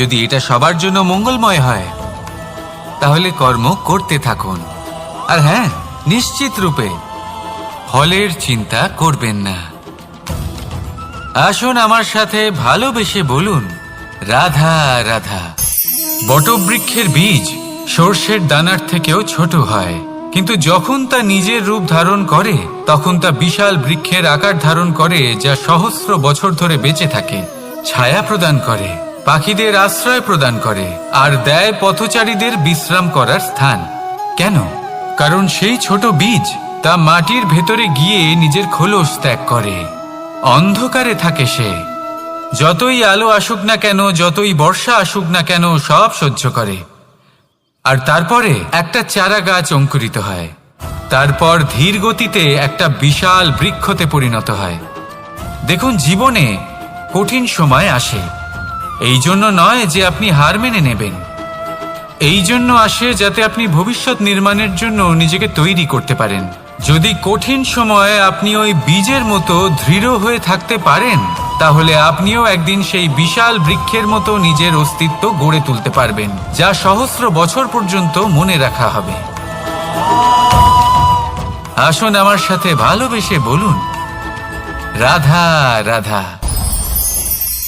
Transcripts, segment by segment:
যদি এটা সবার জন্য মঙ্গলময় হয়, তাহলে কর্ম করতে থাকুন। আর হ্যাঁ নিশ্চিত রূপে ফলের চিন্তা করবেন না। আসুন আমার সাথে ভালোবেসে বলুন, রাধা রাধা, বটবৃক্ষের বীজ সর্ষের দানার থেকেও ছোট হয়। কিন্তু যখন তা নিজের রূপ ধারণ করে, তখন তা বিশাল বৃক্ষের আকার ধারণ করে, যা সহস্র বছর ধরে বেঁচে থাকে, ছায়া প্রদান করে। পাখিদের আশ্রয় প্রদান করে আর দেয় পথচারীদের বিশ্রাম করার স্থান। কেন? কারণ সেই ছোট বীজ তা মাটির ভেতরে গিয়ে নিজের খোলস ত্যাগ করে। অন্ধকারে থাকে সে। যতই আলো আসুক না কেন, যতই বর্ষা আসুক না কেন, সব সহ্য করে। আর তারপরে একটা চারা গাছ অঙ্কুরিত হয়। তারপর ধীর গতিতে একটা বিশাল বৃক্ষতে পরিণত হয়। দেখুন, জীবনে কঠিন সময় আসে। এই জন্য নয় যে আপনি হার মেনে নেবেন। এই জন্য আসে যাতে আপনি ভবিষ্যৎ নির্মাণের জন্য নিজেকে তৈরি করতে পারেন। যদি কঠিন সময়ে আপনি ওই বীজের মতো দৃঢ় হয়ে থাকতে পারেন, তাহলে আপনিও একদিন সেই বিশাল বৃক্ষের মতো নিজের অস্তিত্ব গড়ে তুলতে পারবেন, যা সহস্র বছর পর্যন্ত মনে রাখা হবে। আসুন আমার সাথে ভালোবেসে বলুন, রাধা রাধা।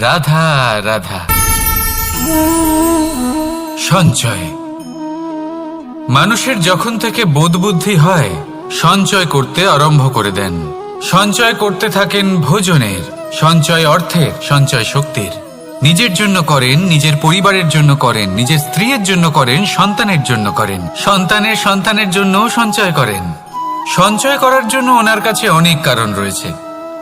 রাধা রাধা। সঞ্চয়। মানুষের যখন থেকে বোধবুদ্ধি হয়, সঞ্চয় করতে আরম্ভ করে দেন। সঞ্চয় করতে থাকেন ভোজনের, সঞ্চয় অর্থের, সঞ্চয় শক্তির। নিজের জন্য করেন, নিজের পরিবারের জন্য করেন, নিজের স্ত্রীর জন্য করেন, সন্তানের জন্য করেন। সন্তানের সন্তানের জন্যও সঞ্চয় করেন। সঞ্চয় করার জন্য ওনার কাছে অনেক কারণ রয়েছে।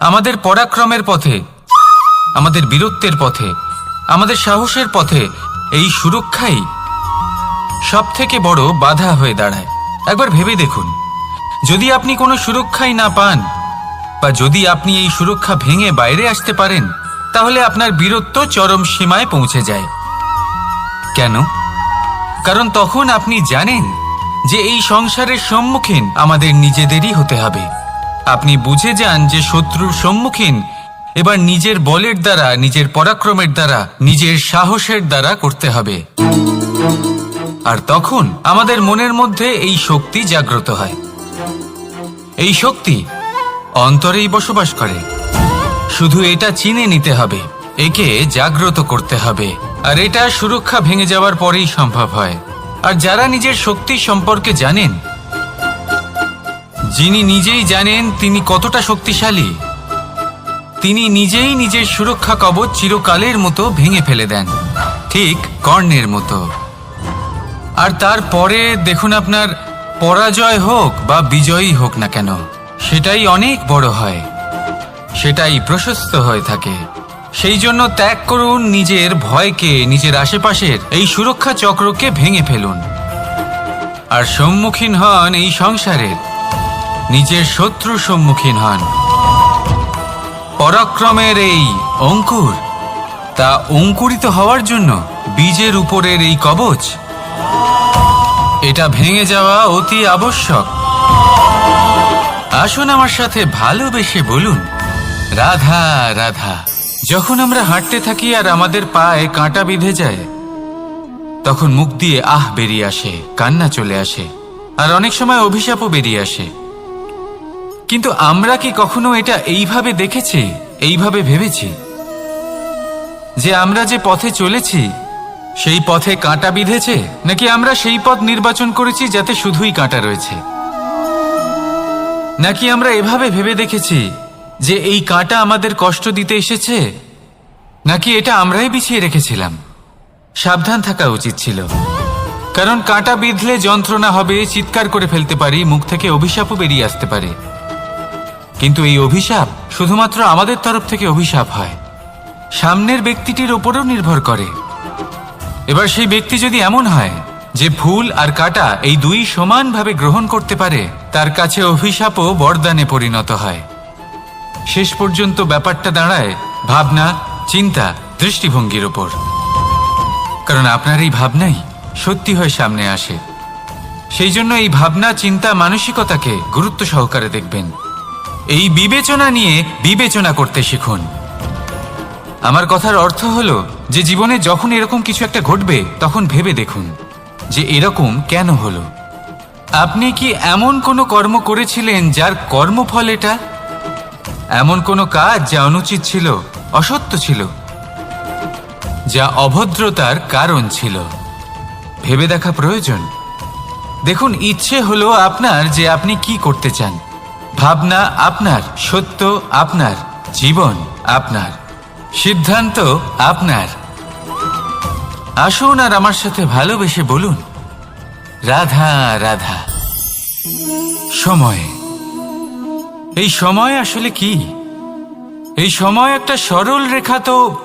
আমাদের পরাক্রমের পথে, আমাদের বীরত্বের পথে, আমাদের সাহসের পথে এই সুরক্ষাই সব থেকে বড় বাধা হয়ে দাঁড়ায়। একবার ভেবে দেখুন, যদি আপনি কোনো সুরক্ষাই না পান বা যদি আপনি এই সুরক্ষা ভেঙে বাইরে আসতে পারেন, তাহলে আপনার বীরত্ব চরম সীমায় পৌঁছে যায়। কেন? কারণ তখন আপনি জানেন যে এই সংসারের সম্মুখীন আমাদের নিজেদেরই হতে হবে। আপনি বুঝে যান যে শত্রুর সম্মুখীন এবার নিজের বলের দ্বারা, নিজের পরাক্রমের দ্বারা, নিজের সাহসের দ্বারা করতে হবে। আর তখন আমাদের মনের মধ্যে এই শক্তি জাগ্রত হয়। এই শক্তি অন্তরেই বসবাস করে। শুধু এটা চিনে নিতে হবে, একে জাগ্রত করতে হবে। আর এটা সুরক্ষা ভেঙে যাওয়ার পরেই সম্ভব হয়। আর যারা নিজের শক্তি সম্পর্কে জানেন যিনি নিজেই জানেন তিনি কতটা শক্তিশালী, তিনি নিজেই নিজের সুরক্ষা কবচ চিরকালের মতো ভেঙে ফেলে দেন, ঠিক কর্ণের মতো। আর তারপরে দেখুন আপনার পরাজয় হোক বা বিজয়ী হোক না কেন, সেটাই অনেক বড় হয়, সেটাই প্রশস্ত হয়ে থাকে। সেই জন্য ত্যাগ করুন নিজের ভয়কে, নিজের আশেপাশের এই সুরক্ষা চক্রকে ভেঙে ফেলুন। আর সম্মুখীন হন এই সংসারের নিজের শত্রু সম্মুখীন হন। পরাক্রমের এই অঙ্কুর তা অঙ্কুরিত হওয়ার জন্য বীজের উপরের এই কবচ, এটা ভেঙে যাওয়া অতি আবশ্যক। আসুন আমার সাথে ভালোবেসে বলুন, রাধা রাধা, যখন আমরা হাঁটতে থাকি আর আমাদের পায়ে কাঁটা বিঁধে যায়, তখন মুখ দিয়ে আহ বেরিয়ে আসে, কান্না চলে আসে, আর অনেক সময় অভিশাপও বেরিয়ে আসে। কিন্তু আমরা কি কখনো এটা এইভাবে দেখেছি, এইভাবে ভেবেছি? যে আমরা যে পথে চলেছি, সেই পথে কাঁটা বিঁধেছে, নাকি আমরা সেই পথ নির্বাচন করেছি যাতে শুধুই কাঁটা রয়েছে? নাকি আমরা এভাবে ভেবে দেখেছি যে এই কাঁটা আমাদের কষ্ট দিতে এসেছে? নাকি এটা আমরাই বিছিয়ে রেখেছিলাম? সাবধান থাকা উচিত ছিল। কারণ কাঁটা বিঁধলে যন্ত্রণা হবে, চিৎকার করে ফেলতে পারি, মুখ থেকে অভিশাপও বেরিয়ে আসতে পারে। কিন্তু এই অভিশাপ শুধুমাত্র আমাদের তরফ থেকে অভিশাপ হয়। সামনের ব্যক্তিটির ওপরও নির্ভর করে। এবার সেই ব্যক্তি যদি এমন হয় যে ফুল আর কাটা এই দুই সমানভাবে গ্রহণ করতে পারে, তার কাছে অভিশাপও বরদানে পরিণত হয়। শেষ পর্যন্ত ব্যাপারটা দাঁড়ায় ভাবনা, চিন্তা, দৃষ্টিভঙ্গির ওপর কারণ আপনার এই ভাবনাই সত্যি হয়ে সামনে আসে। সেই জন্য এই ভাবনা, চিন্তা, মানসিকতাকে গুরুত্ব সহকারে দেখবেন। এই বিবেচনা নিয়ে বিবেচনা করতে শিখুন। আমার কথার অর্থ হলো যে জীবনে যখন এরকম কিছু একটা ঘটবে, তখন ভেবে দেখুন যে এরকম কেন হলো। আপনি কি এমন কোনো কর্ম করেছিলেন যার কর্মফল এটা? এমন কোনো কাজ যা অনুচিত ছিল, অসত্য ছিল? যা অভদ্রতার কারণ ছিল? ভেবে দেখা প্রয়োজন। দেখুন, ইচ্ছে হলো আপনার যে আপনি কি করতে চান। ভাবনা আপনার, সত্য আপনার, জীবন আপনার, সিদ্ধান্ত আপনার। আসুন আর আমার সাথে ভালোবেসে বলুন, রাধা রাধা। সময়। এই সময় আসলে কি? এই সময় একটা সরল রেখা তো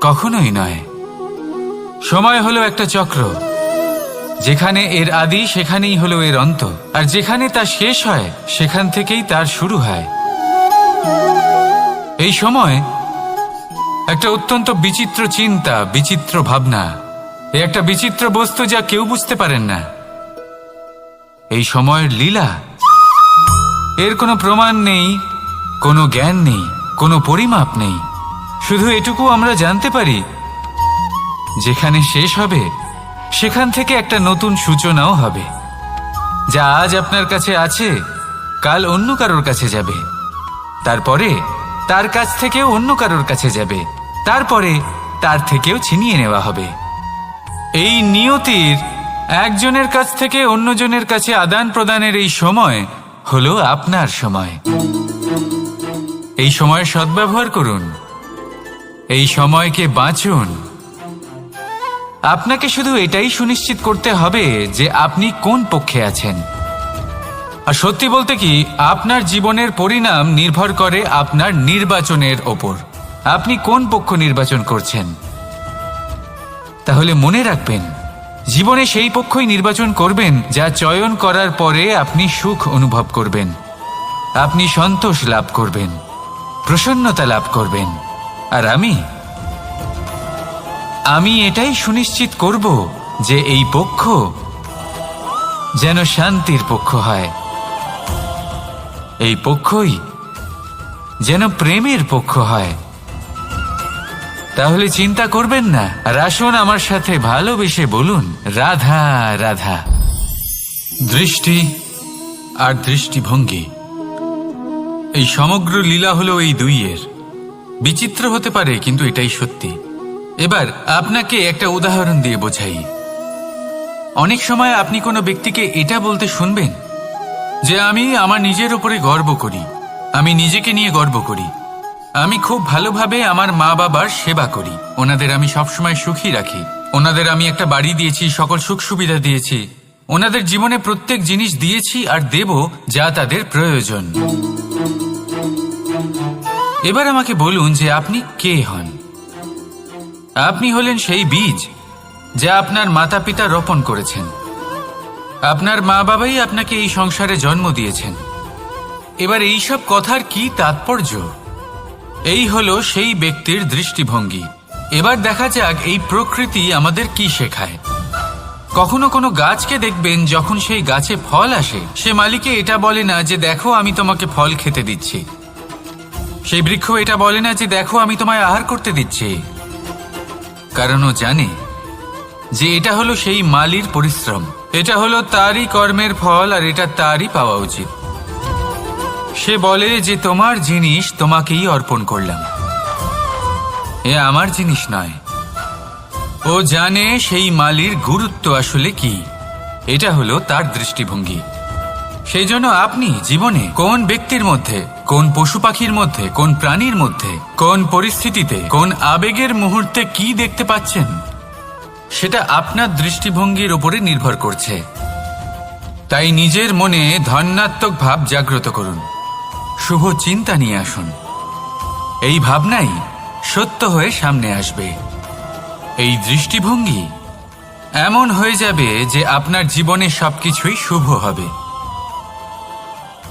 কখনোই নয়। সময় হলো একটা চক্র। যেখানে এর আদি, সেখানেই হলো এর অন্ত। আর যেখানে তা শেষ হয়, সেখান থেকেই তার শুরু হয়। এই সময় একটা অত্যন্ত বিচিত্র চিন্তা, বিচিত্র ভাবনা এ একটা বিচিত্র বস্তু যা কেউ বুঝতে পারেন না। এই সময়ের লীলা, এর কোনো প্রমাণ নেই, কোনো জ্ঞান নেই, কোনো পরিমাপ নেই। শুধু এটুকু আমরা জানতে পারি, যেখানে শেষ হবে সেখান থেকে একটা নতুন সূচনাও হবে। যা আজ আপনার কাছে আছে, কাল অন্য কারোর কাছে যাবে। তারপরে তার কাছ থেকেও অন্য কারোর কাছে যাবে। তারপরে তার থেকেও ছিনিয়ে নেওয়া হবে। এই নিয়তির একজনের কাছ থেকে অন্যজনের কাছে আদান প্রদানের এই সময় হলো আপনার সময়। এই সময় সদ্ব্যবহার করুন। এই সময়কে বাঁচুন। আপনাকে শুধু এটাই সুনিশ্চিত করতে হবে যে আপনি কোন পক্ষে আছেন। আর সত্যি বলতে কি, আপনার জীবনের পরিণাম নির্ভর করে আপনার নির্বাচনের ওপর। আপনি কোন পক্ষ নির্বাচন করছেন? তাহলে মনে রাখবেন, জীবনে সেই পক্ষই নির্বাচন করবেন যা চয়ন করার পরে আপনি সুখ অনুভব করবেন। আপনি সন্তোষ লাভ করবেন, প্রসন্নতা লাভ করবেন। আর আমি আমি এটাই সুনিশ্চিত করব যে এই পক্ষ যেন শান্তির পক্ষ হয়। এই পক্ষই যেন প্রেমের পক্ষ হয়। তাহলে চিন্তা করবেন না। আর আমার সাথে ভালোবেসে বলুন, রাধা রাধা। দৃষ্টি আর দৃষ্টিভঙ্গি। এই সমগ্র লীলা হলো এই দুইয়ের। বিচিত্র হতে পারে, কিন্তু এটাই সত্যি। এবার আপনাকে একটা উদাহরণ দিয়ে বোঝাই। অনেক সময় আপনি কোনো ব্যক্তিকে এটা বলতে শুনবেন যে আমি আমার নিজের উপরে গর্ব করি, আমি নিজেকে নিয়ে গর্ব করি, আমি খুব ভালোভাবে আমার মা বাবার সেবা করি, ওনাদের আমি সবসময় সুখী রাখি, ওনাদের আমি একটা বাড়ি দিয়েছি, সকল সুখ সুবিধা দিয়েছি, ওনাদের জীবনে প্রত্যেক জিনিস দিয়েছি আর দেব যা তাদের প্রয়োজন। এবার আমাকে বলুন যে আপনি কে হন? আপনি হলেন সেই বীজ যা আপনার মাতা পিতা রোপণ করেছেন। আপনার মা বাবাই আপনাকে এই সংসারে জন্ম দিয়েছেন। এবার এইসব কথার কি তাৎপর্য? এই হলো সেই ব্যক্তির দৃষ্টিভঙ্গি। এবার দেখা যাক এই প্রকৃতি আমাদের কি শেখায়। কখনো কোনো গাছকে দেখবেন যখন সেই গাছে ফল আসে। সে মালিকে এটা বলে না যে, দেখো, আমি তোমাকে ফল খেতে দিচ্ছি। সেই বৃক্ষ এটা বলে না যে, দেখো, আমি তোমায় আহার করতে দিচ্ছি। কারণ ও জানে যে এটা হলো সেই মালির পরিশ্রম। এটা হলো তারই কর্মের ফল আর এটা তারই পাওয়া উচিত। সে বলে যে তোমার জিনিস তোমাকেই অর্পণ করলাম। এ আমার জিনিস নয়। ও জানে সেই মালির গুরুত্ব আসলে কি। এটা হলো তার দৃষ্টিভঙ্গি। সেই জন্য আপনি জীবনে কোন ব্যক্তির মধ্যে, কোন পশু পাখির মধ্যে, কোন প্রাণীর মধ্যে, কোন পরিস্থিতিতে, কোন আবেগের মুহূর্তে কি দেখতে পাচ্ছেন? সেটা আপনার দৃষ্টিভঙ্গির উপরে নির্ভর করছে। তাই নিজের মনে ধন্যাত্মক ভাব জাগ্রত করুন। শুভ চিন্তা নিয়ে আসুন। এই ভাবনাই সত্য হয়ে সামনে আসবে। এই দৃষ্টিভঙ্গি এমন হয়ে যাবে যে আপনার জীবনে সবকিছুই শুভ হবে।